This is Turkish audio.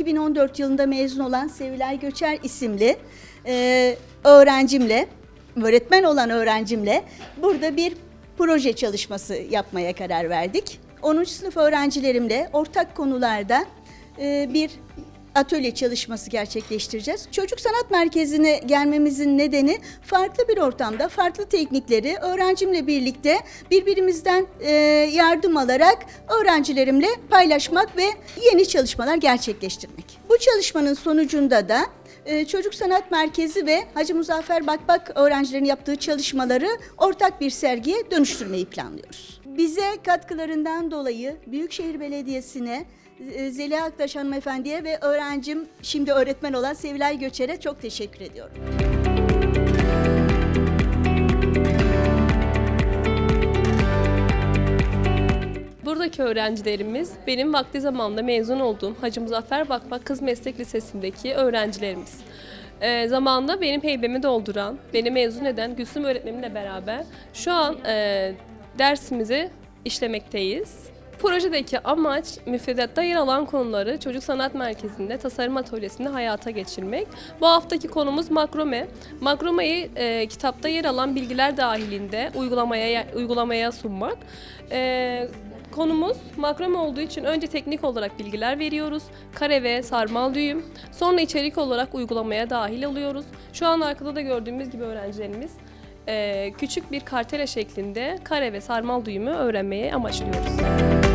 2014 yılında mezun olan Sevilay Göçer isimli e, öğrencimle, öğretmen olan öğrencimle burada bir proje çalışması yapmaya karar verdik. 10. sınıf öğrencilerimle ortak konularda e, bir atölye çalışması gerçekleştireceğiz. Çocuk Sanat Merkezi'ne gelmemizin nedeni farklı bir ortamda farklı teknikleri öğrencimle birlikte birbirimizden e, yardım alarak öğrencilerimle paylaşmak ve yeni çalışmalar gerçekleştirmek. Bu çalışmanın sonucunda da e, Çocuk Sanat Merkezi ve Hacı Muzaffer Bakbak öğrencilerin yaptığı çalışmaları ortak bir sergiye dönüştürmeyi planlıyoruz. Bize katkılarından dolayı Büyükşehir Belediyesi'ne, e, Zeliha Aktaş hanımefendiye ve öğrencim şimdi öğretmen olan Sevilay Göçer'e çok teşekkür ediyorum. Buradaki öğrencilerimiz benim vakti zamanında mezun olduğum Hacı Muzaffer Bakbak Kız Meslek Lisesi'ndeki öğrencilerimiz. Ee, zamanında benim heybemi dolduran, beni mezun eden Gülsüm öğretmenimle beraber şu an e, dersimizi işlemekteyiz. Projedeki amaç müfredatta yer alan konuları Çocuk Sanat Merkezi'nde tasarım atölyesinde hayata geçirmek. Bu haftaki konumuz makrome. Makromeyi e, kitapta yer alan bilgiler dahilinde uygulamaya uygulamaya sunmak. E, Konumuz makrome olduğu için önce teknik olarak bilgiler veriyoruz. Kare ve sarmal düğüm. Sonra içerik olarak uygulamaya dahil oluyoruz. Şu an arkada da gördüğümüz gibi öğrencilerimiz küçük bir kartela şeklinde kare ve sarmal düğümü öğrenmeye amaçlıyoruz.